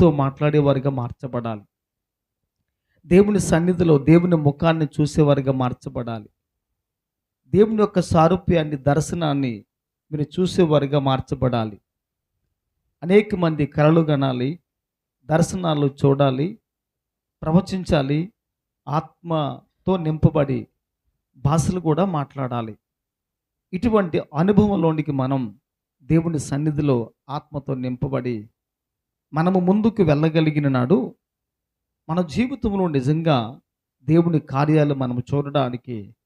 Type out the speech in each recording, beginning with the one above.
తో మాట్లాడేవారిగా మార్చబడాలి. దేవుని సన్నిధిలో దేవుని ముఖాన్ని చూసేవారిగా మార్చబడాలి. దేవుని యొక్క సారూప్యాన్ని దర్శనాన్ని మీరు చూసేవారిగా మార్చబడాలి. అనేక మంది కళలు కనాలి దర్శనాలు చూడాలి ప్రవచించాలి ఆత్మతో నింపబడి భాషలు కూడా మాట్లాడాలి. ఇటువంటి అనుభవంలోనికి మనం దేవుని సన్నిధిలో ఆత్మతో నింపబడి మనము ముందుకు వెళ్ళగలిగిన నాడు మన జీవితంలో నిజంగా దేవుని కార్యాలు మనము చూడడానికి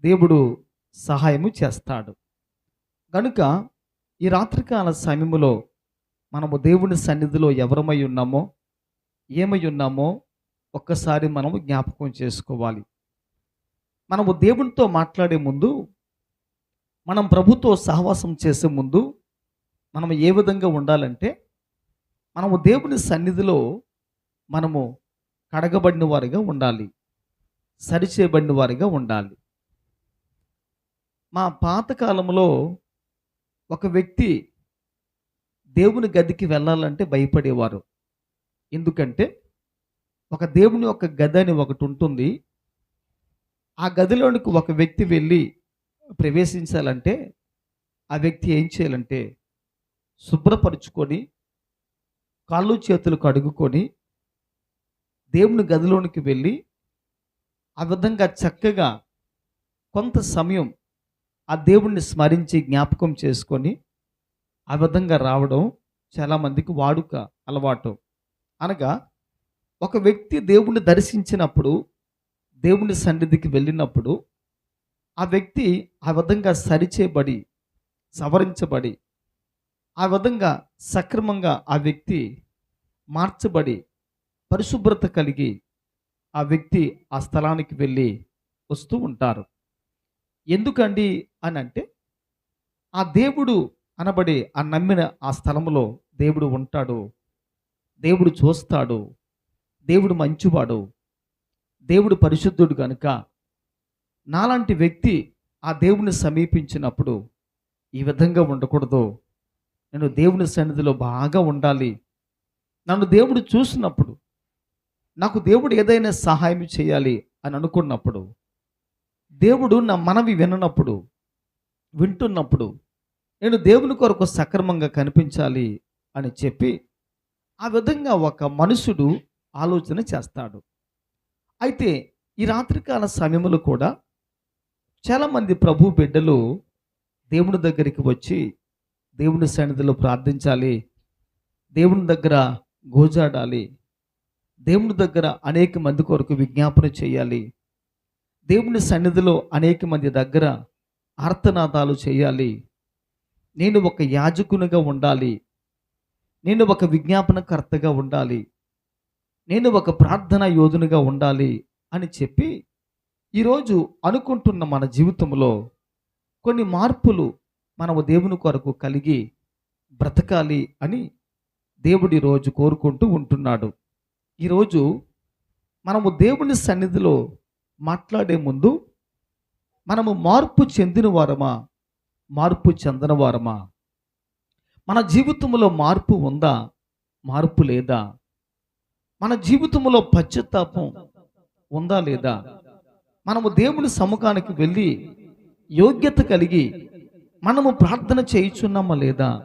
దేవుడు సహాయము చేస్తాడు. కనుక ఈ రాత్రికాల సమయములో మనము దేవుని సన్నిధిలో ఎవరమై ఉన్నామో ఏమై ఉన్నామో ఒక్కసారి మనము జ్ఞాపకం చేసుకోవాలి. మనము దేవునితో మాట్లాడే ముందు మనం ప్రభుతో సహవాసం చేసే ముందు మనం ఏ విధంగా ఉండాలంటే మనము దేవుని సన్నిధిలో మనము కడగబడిన వారిగా ఉండాలి. సరిచేయబడిన వారిగా ఉండాలి. మా పాతకాలంలో ఒక వ్యక్తి దేవుని గదికి వెళ్ళాలంటే భయపడేవారు. ఎందుకంటే ఒక దేవుని యొక్క గది అని ఒకటి ఉంటుంది. ఆ గదిలోనికి ఒక వ్యక్తి వెళ్ళి ప్రవేశించాలంటే ఆ వ్యక్తి ఏం చేయాలంటే శుభ్రపరుచుకొని కాళ్ళు చేతులు కడుగుకొని దేవుని గదిలోనికి వెళ్ళి ఆ విధంగా చక్కగా కొంత సమయం ఆ దేవుణ్ణి స్మరించి జ్ఞాపకం చేసుకొని ఆ విధంగా రావడం చాలామందికి వాడుక అలవాటు. అనగా ఒక వ్యక్తి దేవుణ్ణి దర్శించినప్పుడు దేవుని సన్నిధికి వెళ్ళినప్పుడు ఆ వ్యక్తి ఆ విధంగా సరిచేయబడి సవరించబడి ఆ విధంగా సక్రమంగా ఆ వ్యక్తి మార్చబడి పరిశుభ్రత కలిగి ఆ వ్యక్తి ఆ స్థలానికి వెళ్ళి వస్తూ ఉంటారు. ఎందుకండి అని అంటే ఆ దేవుడు అనబడి ఆ నమ్మిన ఆ స్థలంలో దేవుడు ఉంటాడు. దేవుడు చూస్తాడు. దేవుడు మంచివాడు. దేవుడు పరిశుద్ధుడు కనుక నాలాంటి వ్యక్తి ఆ దేవుని సమీపించినప్పుడు ఈ విధంగా ఉండకూడదు. నేను దేవుని సన్నిధిలో బాగా ఉండాలి. నన్ను దేవుడు చూసినప్పుడు నాకు దేవుడు ఏదైనా సహాయం చేయాలి అని అనుకున్నప్పుడు దేవుడు నా మనవి విననప్పుడు వింటున్నప్పుడు నేను దేవుని కొరకు సక్రమంగా కనిపించాలి అని చెప్పి ఆ విధంగా ఒక మనుషుడు ఆలోచన చేస్తాడు. అయితే ఈ రాత్రికాల సమయంలో కూడా చాలామంది ప్రభు బిడ్డలు దేవుని దగ్గరికి వచ్చి దేవుని సన్నిధిలో ప్రార్థించాలి. దేవుని దగ్గర గోజాడాలి. దేవుని దగ్గర అనేక మంది కొరకు విజ్ఞాపన చేయాలి. దేవుని సన్నిధిలో అనేక మంది దగ్గర ఆర్తనాదాలు చేయాలి. నేను ఒక యాజకునిగా ఉండాలి. నేను ఒక విజ్ఞాపనకర్తగా ఉండాలి. నేను ఒక ప్రార్థనా యోధునిగా ఉండాలి అని చెప్పి ఈరోజు అనుకుంటున్న మన జీవితంలో కొన్ని మార్పులు మనము దేవుని కొరకు కలిగి బ్రతకాలి అని దేవుడి రోజు కోరుకుంటూ ఉంటున్నాడు. ఈరోజు మనము దేవుని సన్నిధిలో మాట్లాడే ముందు మనము మార్పు చెందిన వారమా? మార్పు చెందని వారమా? మన జీవితంలో మార్పు ఉందా? మార్పు లేదా? మన జీవితంలో పశ్చాత్తాపం ఉందా లేదా? మనము దేవుని సముఖానికి వెళ్ళి యోగ్యత కలిగి మనము ప్రార్థన చేయుచున్నామా లేదా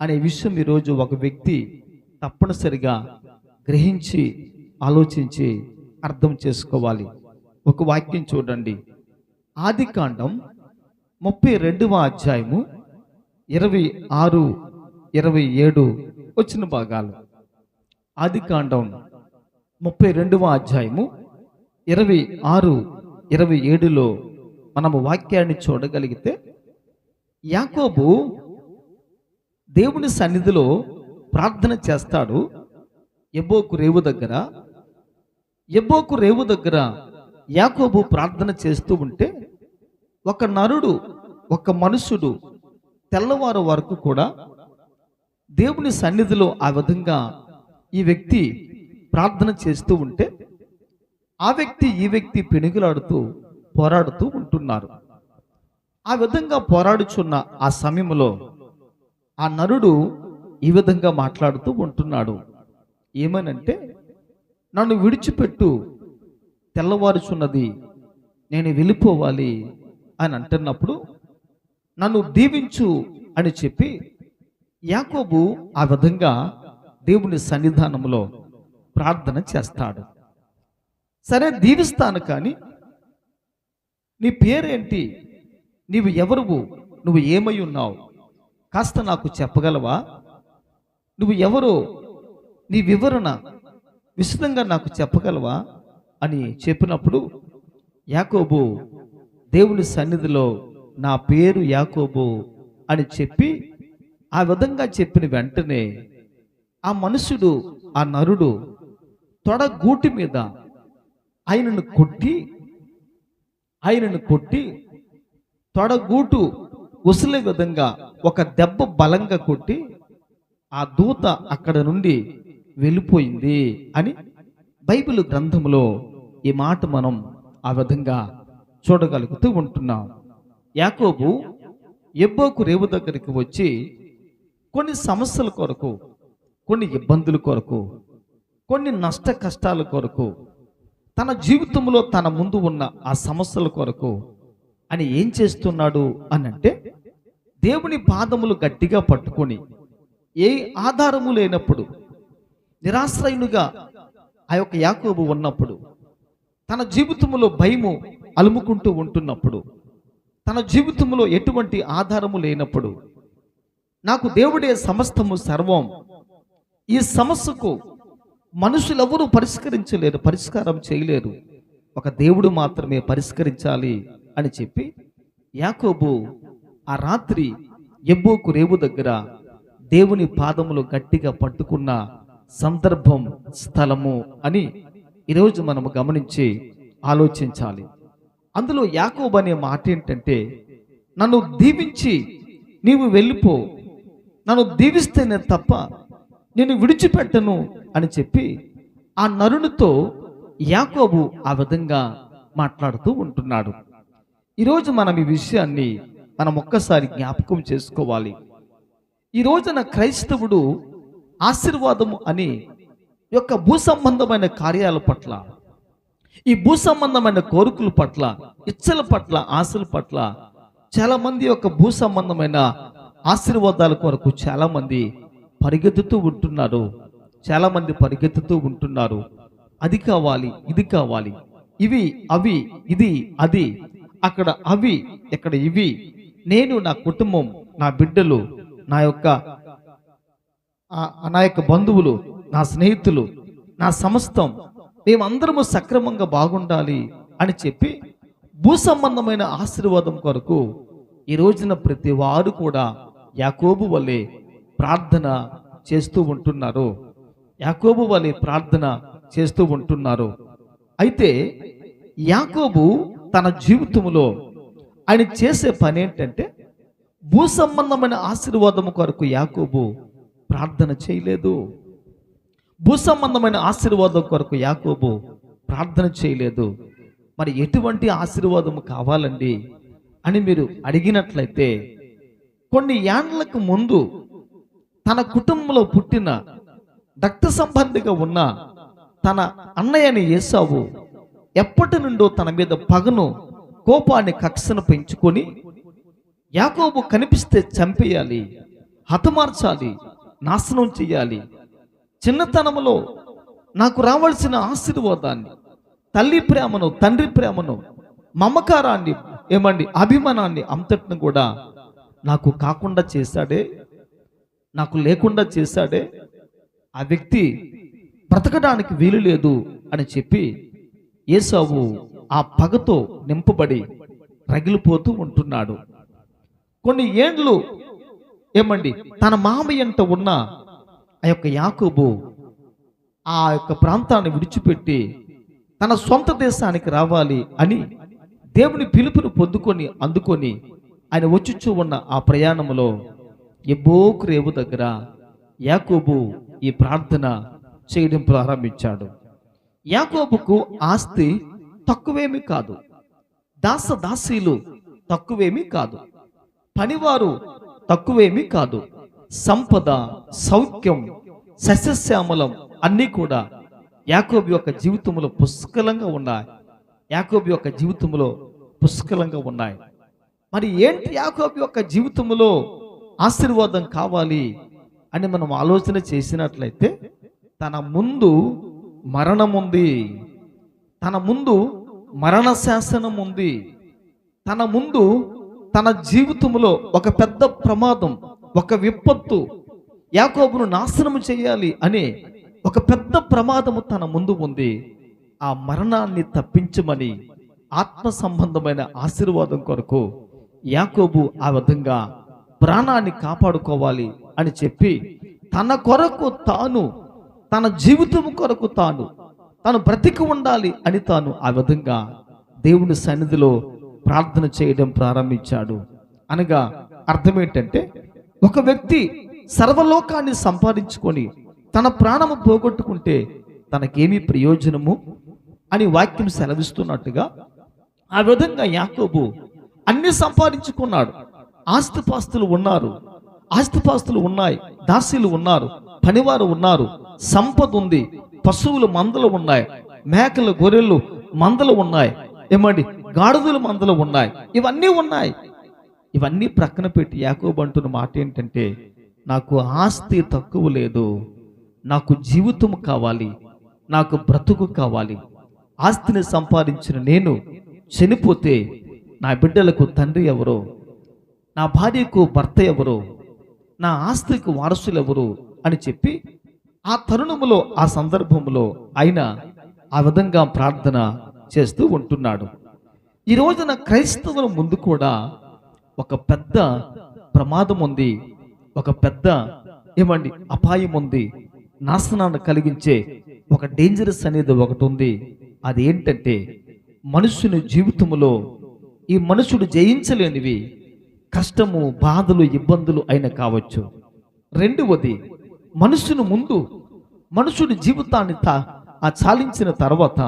అనే విషయం ఈరోజు ఒక వ్యక్తి తప్పనిసరిగా గ్రహించి ఆలోచించి అర్థం చేసుకోవాలి. ఒక వాక్యం చూడండి. ఆది కాండం ముప్పై రెండవ అధ్యాయము ఇరవై ఆరు ఇరవై ఏడు వచ్చిన భాగాలు. ఆది కాండం ముప్పై రెండవ అధ్యాయము ఇరవై ఆరు ఇరవై ఏడులో మనము వాక్యాన్ని చూడగలిగితే యాకోబు దేవుని సన్నిధిలో ప్రార్థన చేస్తాడు. ఎబ్బోకు రేవు దగ్గర. ఎబ్బోకు రేవు దగ్గర యాకోబు ప్రార్థన చేస్తూ ఉంటే ఒక నరుడు ఒక మనుషుడు తెల్లవారు వరకు కూడా దేవుని సన్నిధిలో ఆ విధంగా ఈ వ్యక్తి ప్రార్థన చేస్తూ ఉంటే ఆ వ్యక్తి ఈ వ్యక్తి పెనుగులాడుతూ పోరాడుతూ ఉంటున్నారు. ఆ విధంగా పోరాడుచున్న ఆ సమయంలో ఆ నరుడు ఈ విధంగా మాట్లాడుతూ ఉంటున్నాడు. ఏమనంటే నన్ను విడిచిపెట్టు తెల్లవారుచున్నది నేను వెళ్ళిపోవాలి అని అంటున్నప్పుడు నన్ను దీవించు అని చెప్పి యాకోబు ఆ విధంగా దేవుని సన్నిధానంలో ప్రార్థన చేస్తాడు. సరే దీవిస్తాను కానీ నీ పేరేంటి? నీవు ఎవరువు? నువ్వు ఏమై ఉన్నావు? కాస్త నాకు చెప్పగలవా? నువ్వు ఎవరో? నీ వివరణ విశదంగా నాకు చెప్పగలవా? అని చెప్పినప్పుడు యాకోబు దేవుని సన్నిధిలో నా పేరు యాకోబు అని చెప్పి ఆ విధంగా చెప్పిన వెంటనే ఆ మనుషుడు ఆ నరుడు తొడగూటి మీద ఆయనను కొట్టి ఆయనను కొట్టి తొడగూటు ఉసిలే విధంగా ఒక దెబ్బ బలంగా కొట్టి ఆ దూత అక్కడ నుండి వెళ్ళిపోయింది అని బైబిల్ గ్రంథంలో ఈ మాట మనం ఆ విధంగా చూడగలుగుతూ ఉంటున్నాం. యాకోబు ఎబ్బోకు రేవు దగ్గరికి వచ్చి కొన్ని సమస్యల కొరకు కొన్ని ఇబ్బందుల కొరకు కొన్ని నష్ట కష్టాల కొరకు తన జీవితంలో తన ముందు ఉన్న ఆ సమస్యల కొరకు అని ఏం చేస్తున్నాడు అని అంటే దేవుని పాదములు గట్టిగా పట్టుకొని ఏ ఆధారము లేనప్పుడు నిరాశ్రయునిగా ఆ యొక్క యాకోబు ఉన్నప్పుడు తన జీవితంలో భయము అలుముకుంటూ ఉంటున్నప్పుడు తన జీవితంలో ఎటువంటి ఆధారము లేనప్పుడు నాకు దేవుడే సమస్తము సర్వం. ఈ సమస్యకు మనుషులెవరూ పరిష్కరించలేరు పరిష్కారం చేయలేరు. ఒక దేవుడు మాత్రమే పరిష్కరించాలి. అని చెప్పి యాకోబు ఆ రాత్రి ఎబ్బోకు రేవు దగ్గర దేవుని పాదములు గట్టిగా పట్టుకున్న సందర్భం స్థలము అని ఈరోజు మనము గమనించి ఆలోచించాలి. అందులో యాకోబు అనే మాట ఏంటంటే నన్ను దీవించి నీవు వెళ్ళిపో నన్ను దీవిస్తేనే తప్ప నేను విడిచిపెట్టను అని చెప్పి ఆ నరునితో యాకోబు ఆ విధంగా మాట్లాడుతూ ఉంటున్నాడు. ఈరోజు మనం ఈ విషయాన్ని మనం ఒక్కసారి జ్ఞాపకం చేసుకోవాలి. ఈ రోజున క్రైస్తవుడు ఆశీర్వాదము అని యొక్క భూ సంబంధమైన కార్యాల పట్ల ఈ భూ సంబంధమైన కోరికల పట్ల ఇచ్చల పట్ల ఆశల పట్ల చాలా మంది యొక్క భూ సంబంధమైన ఆశీర్వాదాల కొరకు చాలా మంది పరిగెత్తుతూ ఉంటున్నారు. చాలా మంది పరిగెత్తుతూ ఉంటున్నారు. అది కావాలి ఇది కావాలి. ఇవి అవి ఇది అది అక్కడ అవి ఇక్కడ ఇవి? నేను నా కుటుంబం నా బిడ్డలు నా యొక్క నా యొక్క బంధువులు నా స్నేహితులు నా సమస్తం మేమందరము సక్రమంగా బాగుండాలి అని చెప్పి భూ సంబంధమైన ఆశీర్వాదం కొరకు ఈ రోజున ప్రతి వారు కూడా యాకోబు వలె ప్రార్థన చేస్తూ ఉంటున్నారు. యాకోబు వలె ప్రార్థన చేస్తూ ఉంటున్నారు. అయితే యాకోబు తన జీవితంలో ఆయన చేసే పని ఏంటంటే భూ సంబంధమైన ఆశీర్వాదం కొరకు యాకోబు ప్రార్థన చేయలేదు. భూ సంబంధమైన ఆశీర్వాదం కొరకు యాకోబు ప్రార్థన చేయలేదు. మరి ఎటువంటి ఆశీర్వాదం కావాలండి అని మీరు అడిగినట్లయితే కొన్ని యాండ్లకు ముందు తన కుటుంబంలో పుట్టిన రక్త సంబంధిగా ఉన్న తన అన్నయ్యని ఏసావు ఎప్పటి నుండో తన మీద పగను కోపాన్ని కక్షను పెంచుకొని యాకోబు కనిపిస్తే చంపేయాలి హతమార్చాలి నాశనం చేయాలి. చిన్నతనంలో నాకు రావాల్సిన ఆశీర్వాదాన్ని తల్లి ప్రేమను తండ్రి ప్రేమను మమకారాన్ని ఏమండి అభిమానాన్ని అంతటిని కూడా నాకు కాకుండా చేశాడే నాకు లేకుండా చేశాడే ఆ వ్యక్తి బ్రతకడానికి వీలు లేదు అని చెప్పి ఏసావు ఆ పగతో నింపబడి రగిలిపోతూ ఉంటున్నాడు. కొన్ని ఏండ్లు ఏమండి తన మామయ్యంట ఉన్న ఆ యొక్క యాకోబు ఆ యొక్క ప్రాంతాన్ని విడిచిపెట్టి తన సొంత దేశానికి రావాలి అని దేవుని పిలుపును పొందుకొని అందుకొని ఆయన వచ్చుచూ ఉన్న ఆ ప్రయాణంలో ఎబ్బోకు రేవు దగ్గర యాకోబు ఈ ప్రార్థన చేయడం ప్రారంభించాడు. యాకోబుకు ఆస్తి తక్కువేమీ కాదు. దాస దాసీలు తక్కువేమీ కాదు. పనివారు తక్కువేమీ కాదు. సంపద సౌఖ్యం సస్యశ్యామలం అన్నీ కూడా యాకోబు యొక్క జీవితంలో పుష్కలంగా ఉన్నాయి. యాకోబు యొక్క జీవితంలో పుష్కలంగా ఉన్నాయి. మరి ఏంటి యాకోబు యొక్క జీవితంలో ఆశీర్వాదం కావాలి అని మనం ఆలోచన చేసినట్లయితే తన ముందు మరణం ఉంది తన ముందు మరణ శాసనం ఉంది తన ముందు తన జీవితంలో ఒక పెద్ద ప్రమాదం ఒక విపత్తు యాకోబును నాశనం చేయాలి అనే ఒక పెద్ద ప్రమాదము తన ముందు ఉంది. ఆ మరణాన్ని తప్పించమని ఆత్మ సంబంధమైన ఆశీర్వాదం కొరకు యాకోబు ఆ విధంగా ప్రాణాన్ని కాపాడుకోవాలి అని చెప్పి తన కొరకు తాను తన జీవితం కొరకు తాను తను బ్రతికి ఉండాలి అని తాను ఆ విధంగా దేవుని సన్నిధిలో ప్రార్థన చేయడం ప్రారంభించాడు. అనగా అర్థం ఏంటంటే ఒక వ్యక్తి సర్వలోకాన్ని సంపాదించుకొని తన ప్రాణము పోగొట్టుకుంటే తనకేమీ ప్రయోజనము అని వాక్యం సెలవిస్తున్నట్టుగా ఆ విధంగా యాకోబు అన్ని సంపాదించుకున్నాడు. ఆస్తిపాస్తులు ఉన్నారు. ఆస్తిపాస్తులు ఉన్నాయి. దాసీలు ఉన్నారు. పనివారు ఉన్నారు. సంపద ఉంది పశువులు మందలు ఉన్నాయి మేకలు గొర్రెలు మందలు ఉన్నాయి ఏమండి గాడుదలు మందలు ఉన్నాయి ఇవన్నీ ఉన్నాయి. ఇవన్నీ ప్రక్కన పెట్టి యాకోబు అంటున్న మాట ఏంటంటే నాకు ఆస్తి తక్కువ లేదు నాకు జీవితం కావాలి నాకు బ్రతుకు కావాలి ఆస్తిని సంపాదించిన నేను చనిపోతే నా బిడ్డలకు తండ్రి ఎవరో నా భార్యకు భర్త ఎవరో నా ఆస్తికి వారసులు ఎవరు అని చెప్పి ఆ తరుణములో ఆ సందర్భంలో ఆయన ఆ విధంగా ప్రార్థన చేస్తూ ఉంటున్నాడు. ఈ రోజున క్రైస్తవుల ముందు కూడా ఒక పెద్ద ప్రమాదం ఉంది. ఒక పెద్ద ఏమండి అపాయం ఉంది. నాశనాన్ని కలిగించే ఒక డేంజరస్ అనేది ఒకటి ఉంది. అది ఏంటంటే మనుషుని జీవితంలో ఈ మనుషుడు జయించలేనివి కష్టము బాధలు ఇబ్బందులు అయిన కావచ్చు. రెండవది మనుషుని ముందు మనుషుడి జీవితాన్ని తా ఆ చాలించిన తర్వాత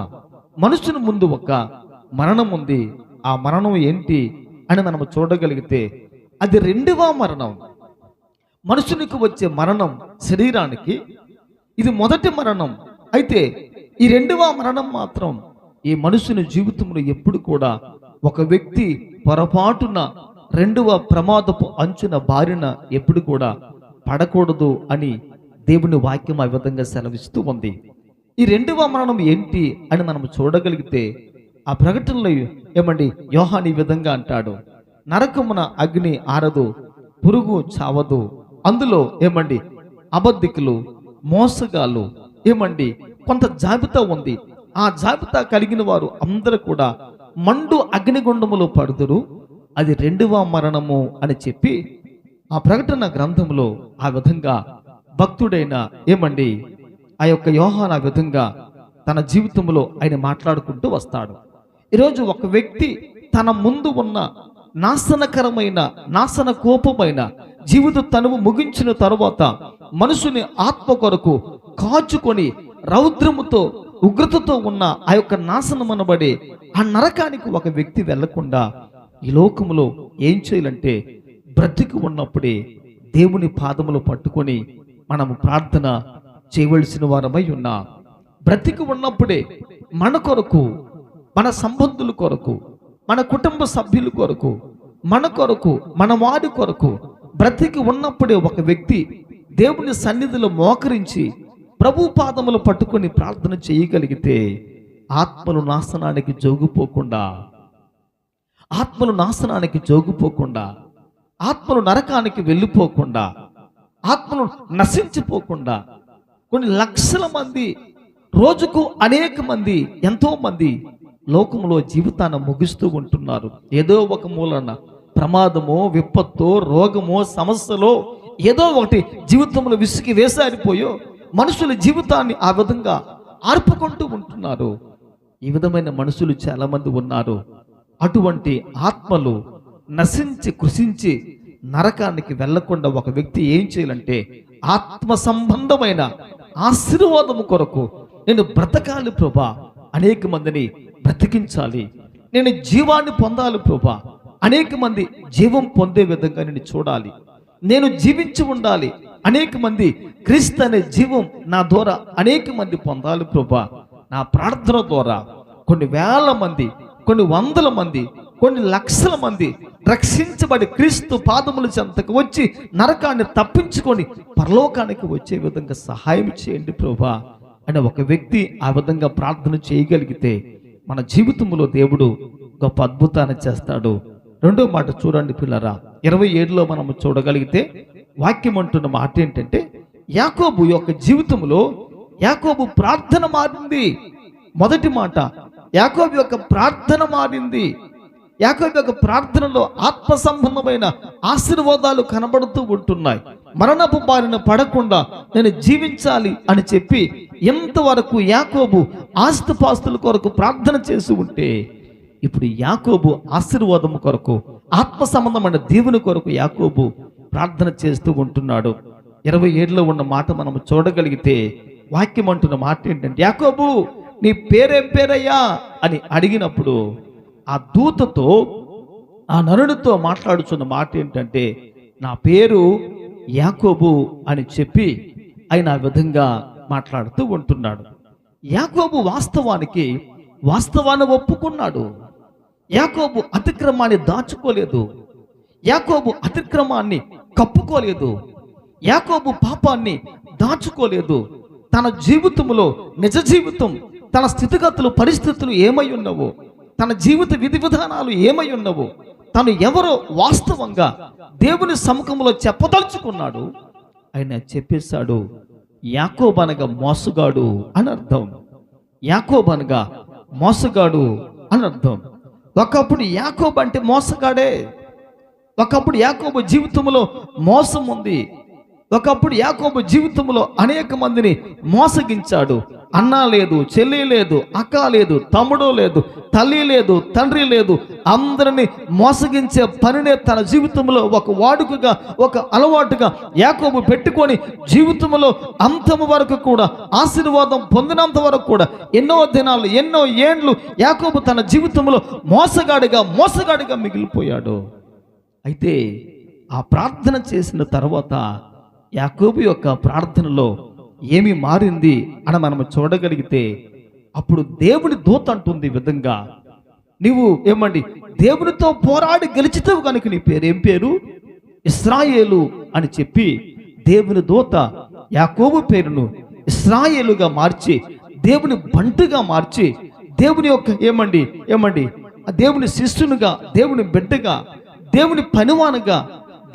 మనుషుని ముందు ఒక మరణం ఉంది. ఆ మరణం ఏంటి అని మనం చూడగలిగితే అది రెండవ మరణం. మనుషునికి వచ్చే మరణం శరీరానికి. ఇది మొదటి మరణం. అయితే ఈ రెండవ మరణం మాత్రం ఈ మనుషుని జీవితంలో ఎప్పుడు కూడా ఒక వ్యక్తి పొరపాటున రెండవ ప్రమాదపు అంచున బారిన ఎప్పుడు కూడా పడకూడదు అని దేవుని వాక్యం ఆ విధంగా సెలవిస్తూ ఉంది. ఈ రెండవ మరణం ఏంటి అని మనం చూడగలిగితే ఆ ప్రకటనలో ఏమండి యోహాన్ ఈ విధంగా అంటాడు నరకమున అగ్ని ఆరదు పురుగు చావదు అందులో ఏమండి అబద్ధికులు మోసగాళ్ళు ఏమండి కొంత జాబితా ఉంది. ఆ జాబితా కలిగిన వారు అందరూ కూడా మండు అగ్నిగుండములో పడుదురు అది రెండవ మరణము అని చెప్పి ఆ ప్రకటన గ్రంథంలో ఆ విధంగా భక్తుడైన ఏమండి? ఆ యొక్క యోహాన్ ఆ విధంగా తన జీవితంలో ఆయన మాట్లాడుకుంటూ వస్తాడు. ఈరోజు ఒక వ్యక్తి తన ముందు ఉన్న నాశనకరమైన నాశన కోపమైన జీవిత తనువు ముగించిన తరువాత మనుషుని ఆత్మ కొరకు కాచుకొని రౌద్రముతో ఉగ్రతతో ఉన్న ఆ యొక్క నాశనం అనబడే ఆ నరకానికి ఒక వ్యక్తి వెళ్ళకుండా ఈ లోకములో ఏం చేయాలంటే బ్రతికి ఉన్నప్పుడే దేవుని పాదములు పట్టుకొని మనము ప్రార్థన చేయవలసిన వారమై ఉన్నా. బ్రతికి ఉన్నప్పుడే మన కొరకు మన సంబంధుల కొరకు మన కుటుంబ సభ్యుల కొరకు మన కొరకు మన వారి కొరకు బ్రతికి ఉన్నప్పుడే ఒక వ్యక్తి దేవుని సన్నిధిలో మోకరించి ప్రభు పాదములు పట్టుకొని ప్రార్థన చేయగలిగితే ఆత్మలు నాశనానికి జోగుపోకుండా ఆత్మలు నాశనానికి జోగుపోకుండా ఆత్మలు నరకానికి వెళ్ళిపోకుండా ఆత్మలు నశించిపోకుండా కొన్ని లక్షల మంది రోజుకు అనేక మంది ఎంతో మంది లోకంలో జీవితాన్ని ముగిస్తూ ఉంటున్నారు. ఏదో ఒక మూలన ప్రమాదమో విపత్తు రోగమో సమస్యలో ఏదో ఒకటి జీవితంలో విసిగి వేసారిపోయో మనుషుల జీవితాన్ని ఆ విధంగా ఆర్పుకుంటూ ఉంటున్నారు. ఈ విధమైన మనుషులు చాలామంది ఉన్నారు. అటువంటి ఆత్మలు నశించి కృషించి నరకానికి వెళ్ళకుండా ఒక వ్యక్తి ఏం చేయాలంటే ఆత్మ సంబంధమైన ఆశీర్వాదము కొరకు నేను బ్రతకాలి ప్రభా. అనేక మందిని బ్రతికించాలి. నేను జీవాన్ని పొందాలి ప్రభా. అనేక మంది జీవం పొందే విధంగా నేను చూడాలి. నేను జీవించి ఉండాలి. అనేక మంది క్రీస్తు అనే జీవం నా ద్వారా అనేక మంది పొందాలి ప్రభా. నా ప్రార్థన ద్వారా కొన్ని వేల మంది కొన్ని వందల మంది కొన్ని లక్షల మంది రక్షించబడి క్రీస్తు పాదముల చెంతకు వచ్చి నరకాన్ని తప్పించుకొని పరలోకానికి వచ్చే విధంగా సహాయం చేయండి ప్రభా అని ఒక వ్యక్తి ఆ విధంగా ప్రార్థన చేయగలిగితే మన జీవితంలో దేవుడు గొప్ప అద్భుతాన్ని చేస్తాడు. రెండో మాట చూడండి పిల్లరా ఇరవై ఏడులో మనం చూడగలిగితే వాక్యం అంటున్న మాట ఏంటంటే యాకోబు యొక్క జీవితంలో యాకోబు ప్రార్థన మారింది. మొదటి మాట యాకోబు యొక్క ప్రార్థన మారింది. యాకోబు యొక్క ప్రార్థనలో ఆత్మ సంబంధమైన ఆశీర్వాదాలు కనబడుతూ ఉంటున్నాయి. మరణపు బారిన పడకుండా నేను జీవించాలి అని చెప్పి ఎంతవరకు యాకోబు ఆస్తిపాస్తుల కొరకు ప్రార్థన చేసి ఉంటే ఇప్పుడు యాకోబు ఆశీర్వాదం కొరకు ఆత్మ సంబంధమైన దేవుని కొరకు యాకోబు ప్రార్థన చేస్తూ ఉంటున్నాడు. ఇరవై ఏడులో ఉన్న మాట మనం చూడగలిగితే వాక్యం అంటున్న మాట ఏంటంటే యాకోబు నీ పేరేం పేరయ్యా? అని అడిగినప్పుడు ఆ దూతతో ఆ నరునితో మాట్లాడుచున్న మాట ఏంటంటే నా పేరు యాకోబు అని చెప్పి ఆయన ఆ విధంగా మాట్లాడుతూ ఉంటున్నాడు. యాకోబు వాస్తవానికి వాస్తవాన్ని ఒప్పుకున్నాడు. యాకోబు అతిక్రమాన్ని దాచుకోలేదు. యాకోబు అతిక్రమాన్ని కప్పుకోలేదు. యాకోబు పాపాన్ని దాచుకోలేదు. తన జీవితంలో నిజ జీవితం తన స్థితిగతులు పరిస్థితులు ఏమై ఉన్నవో తన జీవిత విధి విధానాలు ఏమై ఉన్నవో తను ఎవరో వాస్తవంగా దేవుని సముఖంలో చెప్పదలుచుకున్నాడు. ఆయన చెప్పేశాడు యాకోబనగా మోసగాడు అని అర్థం. యాకోబనగా మోసగాడు అని అర్థం. ఒకప్పుడు యాకోబ్ అంటే మోసగాడే. ఒకప్పుడు యాకోబు జీవితంలో మోసం ఉంది. ఒకప్పుడు యాకోబు జీవితంలో అనేక మందిని మోసగించాడు. అన్న లేదు చెల్లి లేదు అక్క లేదు తమ్ముడు లేదు తల్లి లేదు తండ్రి లేదు. అందరిని మోసగించే పనినే తన జీవితంలో ఒక వాడుకగా ఒక అలవాటుగా యాకోబు పెట్టుకొని జీవితంలో అంతము వరకు కూడా ఆశీర్వాదం పొందినంత వరకు కూడా ఎన్నో దినాలు ఎన్నో ఏండ్లు యాకోబు తన జీవితంలో మోసగాడిగా మోసగాడిగా మిగిలిపోయాడు. అయితే ఆ ప్రార్థన చేసిన తర్వాత యాకోబు యొక్క ప్రార్థనలో ఏమి మారింది అని మనం చూడగలిగితే అప్పుడు దేవుని దూత అంటుంది ఈ విధంగా నీవు ఏమండి దేవునితో పోరాడి గెలిచితే కనుక నీ పేరు ఏం పేరు? ఇస్రాయేలు అని చెప్పి దేవుని దూత యాకోబు పేరును ఇస్రాయేలుగా మార్చి దేవుని బంటుగా మార్చి దేవుని యొక్క ఏమండి ఏమండి ఆ దేవుని శిష్యునిగా దేవుని బిడ్డగా దేవుని పనివానుగా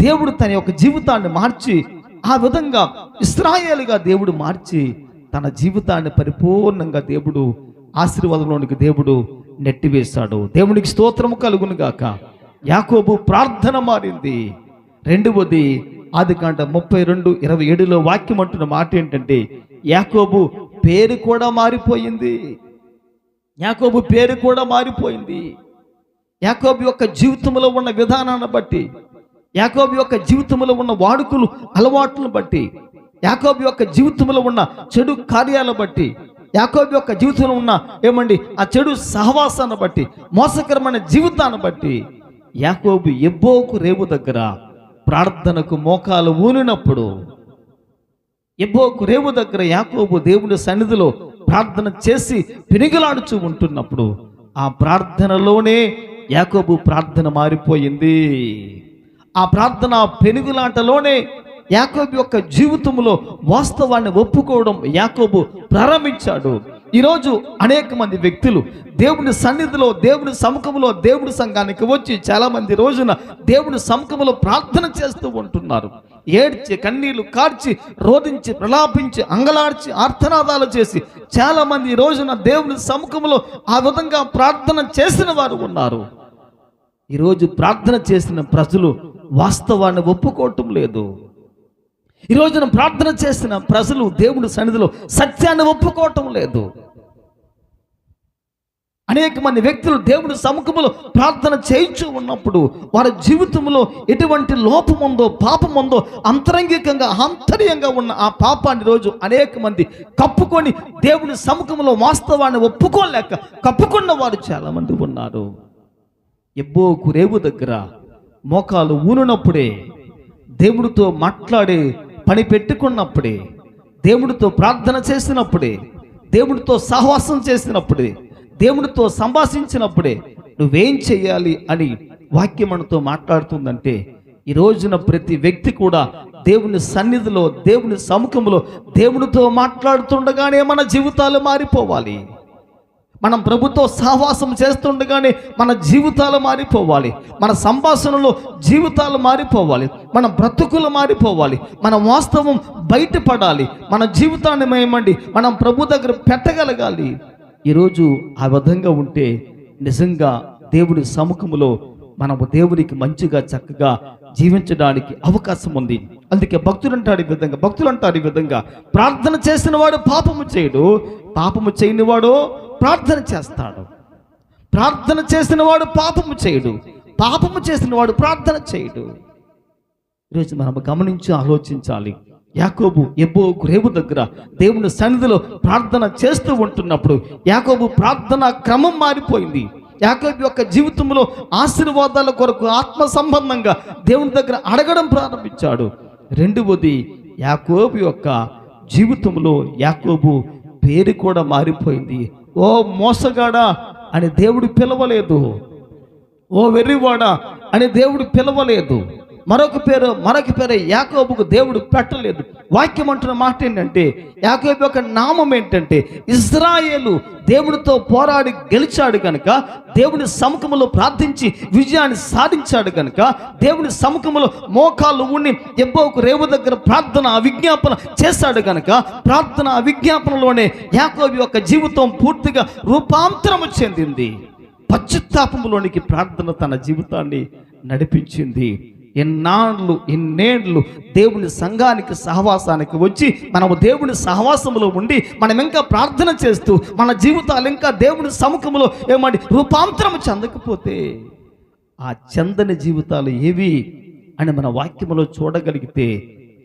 దేవుడు తన యొక్క జీవితాన్ని మార్చి ఆ విధంగా ఇస్రాయేలుగా దేవుడు మార్చి తన జీవితాన్ని పరిపూర్ణంగా దేవుడు ఆశీర్వాదంలోనికి దేవుడు నెట్టివేశాడు. దేవునికి స్తోత్రము కలుగును గాక. యాకోబు ప్రార్థన మారింది. రెండవది ఆది కాంట ముప్పై రెండు ఇరవై ఏడులో వాక్యం అంటున్న మాట ఏంటంటే యాకోబు పేరు కూడా మారిపోయింది. యాకోబు పేరు కూడా మారిపోయింది. యాకోబు యొక్క జీవితంలో ఉన్న విధానాన్ని బట్టి యాకోబు యొక్క జీవితంలో ఉన్న వాడుకలు అలవాట్లను బట్టి యాకోబు యొక్క జీవితంలో ఉన్న చెడు కార్యాలను బట్టి యాకోబు యొక్క జీవితంలో ఉన్న ఏమండి ఆ చెడు సహవాసాన్ని బట్టి మోసకరమైన జీవితాన్ని బట్టి యాకోబు ఎబ్బోకు రేవు దగ్గర ప్రార్థనకు మోకాలు ఊనినప్పుడు ఎబ్బోకు రేవు దగ్గర యాకోబు దేవుని సన్నిధిలో ప్రార్థన చేసి పెనుగులాడుచూ ఉంటున్నప్పుడు ఆ ప్రార్థనలోనే యాకోబు ప్రార్థన మారిపోయింది. ఆ ప్రార్థన పెనుగులాటలోనే యాకోబు యొక్క జీవితంలో వాస్తవాన్ని ఒప్పుకోవడం యాకోబు ప్రారంభించాడు. ఈరోజు అనేక మంది వ్యక్తులు దేవుని సన్నిధిలో దేవుని సముఖంలో దేవుని సంఘానికి వచ్చి చాలామంది రోజున దేవుని సముఖంలో ప్రార్థన చేస్తూ ఉంటున్నారు. ఏడ్చి కన్నీళ్ళు కార్చి రోధించి ప్రలాపించి అంగలార్చి ఆర్తనాదాలు చేసి చాలామంది ఈ రోజున దేవుని సముఖంలో ఆ విధంగా ప్రార్థన చేసిన వారు ఉన్నారు. ఈరోజు ప్రార్థన చేసిన ప్రజలు వాస్తవాన్ని ఒప్పుకోవటం లేదు. ఈ రోజున ప్రార్థన చేసిన ప్రజలు దేవుడి సన్నిధిలో సత్యాన్ని ఒప్పుకోవటం లేదు. అనేక మంది వ్యక్తులు దేవుని సముఖంలో ప్రార్థన చేయించు ఉన్నప్పుడు వారి జీవితంలో ఎటువంటి లోపం ఉందో పాపం ఉందో అంతరంగికంగా ఆంతర్యంగా ఉన్న ఆ పాపాన్ని రోజు అనేక మంది కప్పుకొని దేవుని సముఖంలో వాస్తవాన్ని ఒప్పుకోలేక కప్పుకున్న వారు చాలామంది ఉన్నారు. ఎబ్బో కురేవు దగ్గర మోకాలు ఊనునప్పుడే దేవుడితో మాట్లాడి పని పెట్టుకున్నప్పుడే దేవుడితో ప్రార్థన చేసినప్పుడే దేవుడితో సహవాసం చేసినప్పుడే దేవుడితో సంభాషించినప్పుడే నువ్వేం చేయాలి అని వాక్యం మనతో మాట్లాడుతుందంటే ఈ రోజున ప్రతి వ్యక్తి కూడా దేవుని సన్నిధిలో దేవుని సముఖంలో దేవునితో మాట్లాడుతుండగానే మన జీవితాలు మారిపోవాలి. మనం ప్రభుతో సహవాసం చేస్తుండగానే మన జీవితాలు మారిపోవాలి. మన సంభాషణలో జీవితాలు మారిపోవాలి. మన బ్రతుకులు మారిపోవాలి. మన వాస్తవం బయటపడాలి. మన జీవితాన్ని మేమండి మనం ప్రభు దగ్గర పెట్టగలగాలి. ఈరోజు ఆ విధంగా ఉంటే నిజంగా దేవుడి సముఖంలో మనము దేవునికి మంచిగా చక్కగా జీవించడానికి అవకాశం ఉంది. అందుకే భక్తులు అంటారు ఈ విధంగా భక్తులు అంటారు ఈ విధంగా. ప్రార్థన చేసిన వాడు పాపము చేయడు. పాపము చేయని వాడు ప్రార్థన చేస్తాడు. ప్రార్థన చేసిన వాడు పాపము చేయడు. పాపము చేసిన వాడు ప్రార్థన చేయడు. ఈరోజు మనం గమనించి ఆలోచించాలి. యాకోబు ఎబ్బో రేవు దగ్గర దేవుని సన్నిధిలో ప్రార్థన చేస్తూ ఉంటున్నప్పుడు యాకోబు ప్రార్థన క్రమం మారిపోయింది. యాకోబు యొక్క జీవితంలో ఆశీర్వాదాల కొరకు ఆత్మ సంబంధంగా దేవుని దగ్గర అడగడం ప్రారంభించాడు. రెండవది యాకోబు యొక్క జీవితంలో యాకోబు పేరు కూడా మారిపోయింది. ఓ మోసగాడా అని దేవుడు పిలవలేదు. ఓ వెర్రివాడా అని దేవుడు పిలవలేదు. మరొక పేరు మరొక పేరు యాకోబుకు దేవుడు పెట్టలేదు. వాక్యం అంటున్న మాట ఏంటంటే యాకోబు యొక్క నామం ఏంటంటే ఇజ్రాయేలు దేవునితో పోరాడి గెలిచాడు కనుక దేవుని సముఖములో ప్రార్థించి విజయాన్ని సాధించాడు కనుక దేవుని సముఖములో మోకాళ్ళు ఉండి ఎబ్బోకు రేవు దగ్గర ప్రార్థన విజ్ఞాపన చేశాడు కనుక ప్రార్థన విజ్ఞాపనలోనే యాకోబి యొక్క జీవితం పూర్తిగా రూపాంతరము చెందింది. పశ్చిత్తాపంలోనికి ప్రార్థన తన జీవితాన్ని నడిపించింది. ఎన్నాళ్ళు ఎన్నేళ్ళు దేవుని సంఘానికి సహవాసానికి వచ్చి మనము దేవుని సహవాసంలో ఉండి మనం ఇంకా ప్రార్థన చేస్తూ మన జీవితాలు ఇంకా దేవుని సముఖంలో ఏమండి రూపాంతరం చెందకపోతే ఆ చందని జీవితాలు ఏవి అని మన వాక్యములో చూడగలిగితే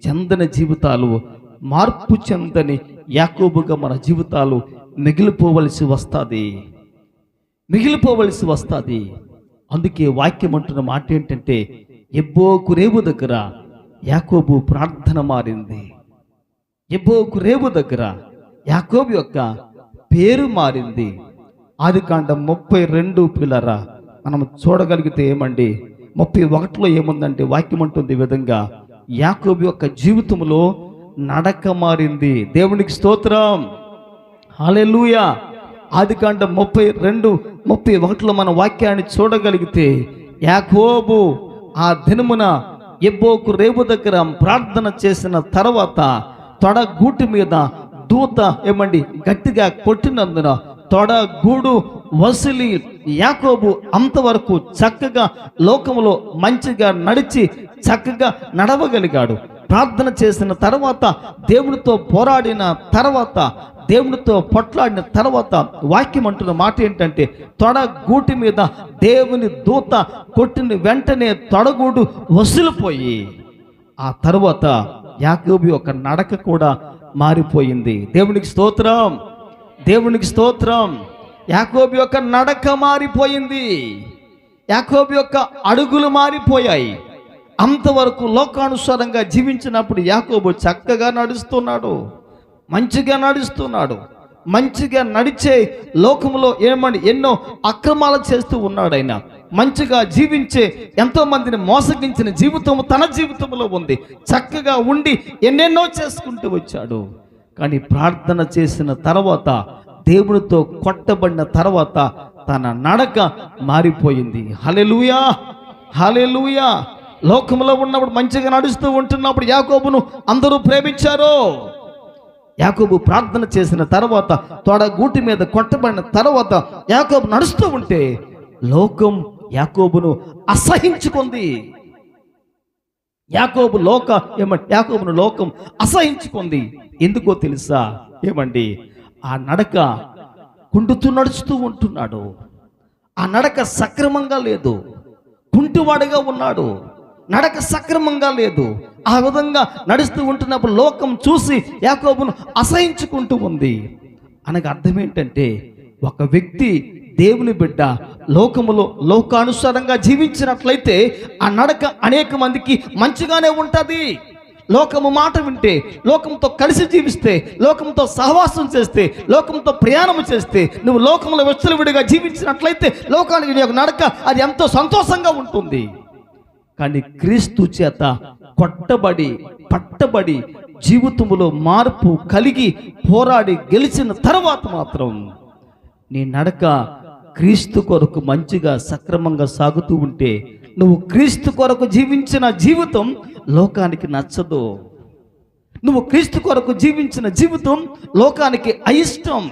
చందని జీవితాలు మార్పు చెందని యాకోబుగా మన జీవితాలు మిగిలిపోవలసి వస్తుంది. మిగిలిపోవలసి వస్తుంది. అందుకే వాక్యం అంటున్న మాట ఏంటంటే ఎబ్బో కురేబు దగ్గర యాకోబు ప్రార్థన మారింది. ఎబ్బోకు కురేబు దగ్గర యాకోబు యొక్క పేరు మారింది. ఆది కాండం ముప్పై రెండు పిల్లరా మనం చూడగలిగితే ఏమండి? ముప్పై ఒకటిలో ఏముందంటే వాక్యం అంటుంది విధంగా యాకోబు యొక్క జీవితంలో నడక మారింది. దేవునికి స్తోత్రం. హాలెలుయా ఆది కాండం ముప్పై రెండు ముప్పై ఒకటిలో మన వాక్యాన్ని చూడగలిగితే యాకోబు ఆ దినమున ఎబ్బోకు రేవు దగ్గర ప్రార్థన చేసిన తర్వాత తొడ గూటి మీద దూత ఏమండి గట్టిగా కొట్టినందున తొడ గూడు వసిలి యాకోబు అంతవరకు చక్కగా లోకంలో మంచిగా నడిచి చక్కగా నడవగలిగాడు. ప్రార్థన చేసిన తర్వాత దేవునితో పోరాడిన తర్వాత దేవునితో పొట్లాడిన తర్వాత వాక్యం అంటున్న మాట ఏంటంటే తొడగూటి మీద దేవుని దూత కొట్టిన వెంటనే తొడగూడు వసిలిపోయి ఆ తర్వాత యాకోబి యొక్క నడక కూడా మారిపోయింది. దేవునికి స్తోత్రం దేవునికి స్తోత్రం. యాకోబి యొక్క నడక మారిపోయింది. యాకోబి యొక్క అడుగులు మారిపోయాయి. అంతవరకు లోకానుసారంగా జీవించినప్పుడు యాకోబు చక్కగా నడుస్తున్నాడు మంచిగా నడుస్తున్నాడు మంచిగా నడిచే లోకంలో ఏమని ఎన్నో అక్రమాలు చేస్తూ ఉన్నాడు ఆయన. మంచిగా జీవించే ఎంతో మందిని మోసగించిన జీవితం తన జీవితంలో ఉంది. చక్కగా ఉండి ఎన్నెన్నో చేసుకుంటూ వచ్చాడు. కానీ ప్రార్థన చేసిన తర్వాత దేవునితో కొట్టబడిన తర్వాత తన నడక మారిపోయింది. హలెలుయా హలెలుయా లోకంలో ఉన్నప్పుడు మంచిగా నడుస్తూ ఉంటున్నప్పుడు యాకోబును అందరూ ప్రేమించారు. యాకోబు ప్రార్థన చేసిన తర్వాత తొడ గూటి మీద కొట్టబడిన తర్వాత యాకోబు నడుస్తూ ఉంటే లోకం యాకోబును అసహించుకుంది. యాకోబు లోక ఏమంటే యాకోబును లోకం అసహించుకుంది. ఎందుకో తెలుసా? ఏమండి? ఆ నడక కుంటుతూ నడుస్తూ ఉంటున్నాడు. ఆ నడక సక్రమంగా లేదు. కుంటివాడిగా ఉన్నాడు. నడక సక్రమంగా లేదు. ఆ విధంగా నడుస్తూ ఉంటున్నప్పుడు లోకం చూసి యాకోబును అసహించుకుంటూ ఉంది. అనగా అర్థం ఏంటంటే ఒక వ్యక్తి దేవుని బిడ్డ లోకములో లోకానుసారంగా జీవించినట్లయితే ఆ నడక అనేక మందికి మంచిగానే ఉంటుంది. లోకము మాట వింటే లోకంతో కలిసి జీవిస్తే లోకంతో సహవాసం చేస్తే లోకంతో ప్రయాణం చేస్తే నువ్వు లోకంలో విచ్చలవిడిగా జీవించినట్లయితే లోకానికి నీ యొక్క నడక అది ఎంతో సంతోషంగా ఉంటుంది. కానీ క్రీస్తు చేత కొట్టబడి పట్టబడి జీవితంలో మార్పు కలిగి పోరాడి గెలిచిన తర్వాత మాత్రం నీ నడక క్రీస్తు కొరకు మంచిగా సక్రమంగా సాగుతూ ఉంటే నువ్వు క్రీస్తు కొరకు జీవించిన జీవితం లోకానికి నచ్చదు. నువ్వు క్రీస్తు కొరకు జీవించిన జీవితం లోకానికి అయిష్టం.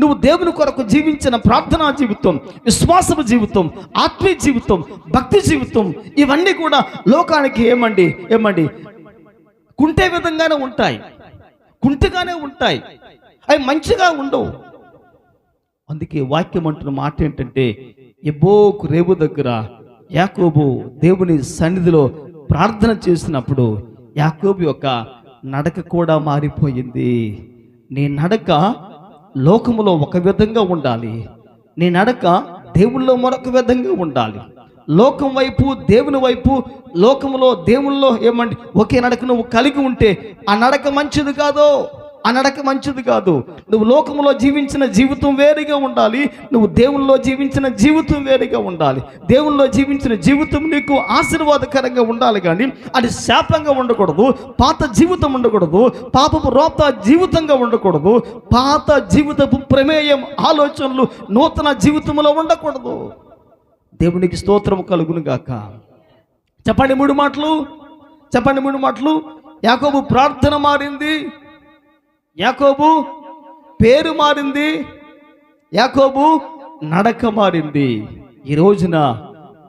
నువ్వు దేవుని కొరకు జీవించిన ప్రార్థనా జీవితం విశ్వాసపు జీవితం ఆత్మీయ జీవితం భక్తి జీవితం ఇవన్నీ కూడా లోకానికి ఏమండి? ఏమండి? కుంటే విధంగానే ఉంటాయి. కుంటిగానే ఉంటాయి. అవి మంచిగా ఉండవు. అందుకే వాక్యం అంటున్న మాట ఏంటంటే ఎబ్బోకు రేవు దగ్గర యాకోబు దేవుని సన్నిధిలో ప్రార్థన చేసినప్పుడు యాకోబు యొక్క నడక కూడా మారిపోయింది. నీ నడక లోకములో ఒక విధంగా ఉండాలి. నీ నడక దేవుల్లో మరొక విధంగా ఉండాలి. లోకం వైపు దేవుని వైపు లోకములో దేవుల్లో ఏమండి ఒకే నడక నువ్వు కలిగి ఉంటే ఆ నడక మంచిది కాదో? ఆ నడక మంచిది కాదు. నువ్వు లోకంలో జీవించిన జీవితం వేరుగా ఉండాలి. నువ్వు దేవుల్లో జీవించిన జీవితం వేరుగా ఉండాలి. దేవుల్లో జీవించిన జీవితం నీకు ఆశీర్వాదకరంగా ఉండాలి కానీ అది శాపంగా ఉండకూడదు. పాత జీవితం ఉండకూడదు. పాపపు రోత జీవితంగా ఉండకూడదు. పాత జీవితపు ప్రమేయం ఆలోచనలు నూతన జీవితంలో ఉండకూడదు. దేవునికి స్తోత్రం కలుగును గాక. చెప్పండి మూడు మాటలు. చెప్పండి మూడు మాటలు. యాకోబు ప్రార్థన మారింది. యాకోబు పేరు మారింది. యాకోబు నడక మారింది. ఈ రోజున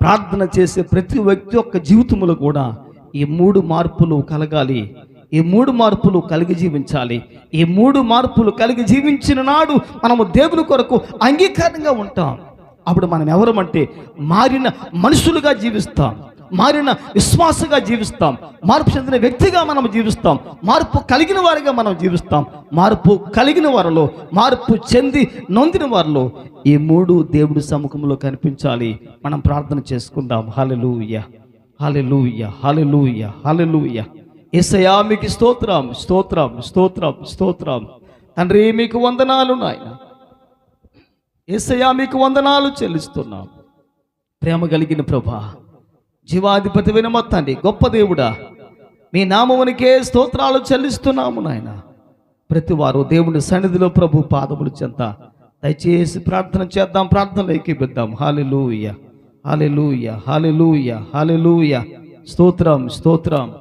ప్రార్థన చేసే ప్రతి వ్యక్తి యొక్క జీవితంలో కూడా ఈ మూడు మార్పులు కలగాలి. ఈ మూడు మార్పులు కలిగి జీవించాలి. ఈ మూడు మార్పులు కలిగి జీవించిన నాడు మనము దేవుని కొరకు అంగీకారంగా ఉంటాం. అప్పుడు మనం ఎవరమంటే మారిన మనుషులుగా జీవిస్తాం. మారిన విశ్వాసగా జీవిస్తాం. మార్పు చెందిన వ్యక్తిగా మనం జీవిస్తాం. మార్పు కలిగిన వారిగా మనం జీవిస్తాం. మార్పు కలిగిన వారిలో మార్పు చెంది నొందిన వారిలో ఈ మూడు దేవుడి సముఖంలో కనిపించాలి. మనం ప్రార్థన చేసుకుందాం. Hallelujah hallelujah hallelujah hallelujah Yesayya మీకు స్తోత్రం స్తోత్రం స్తోత్రం స్తోత్రం. తండ్రి మీకు వందనాలు నాయన. ఏసయా మీకు వందనాలు చెల్లిస్తున్నాం. ప్రేమ కలిగిన ప్రభా జీవాధిపతి వినమ తండ్రి గొప్ప దేవుడా. మీ నామమునికే స్తోత్రాలు చెల్లిస్తున్నాము నాయన. ప్రతి వారు దేవుని సన్నిధిలో ప్రభు పాదములు చెంత. దయచేసి ప్రార్థన చేద్దాం ప్రార్థనలు ఏకీపిద్దాం హాలెలూయ హాలెలూయ హాలెలూయ హాలెలూయ స్తోత్రం స్తోత్రం.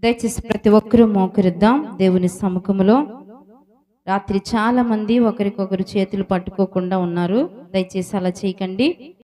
దయచేసి ప్రతి ఒక్కరూ మోకరిద్దాం దేవుని సముఖములో. రాత్రి చాలా మంది ఒకరికొకరు చేతులు పట్టుకోకుండా ఉన్నారు. దయచేసి అలా చేయకండి.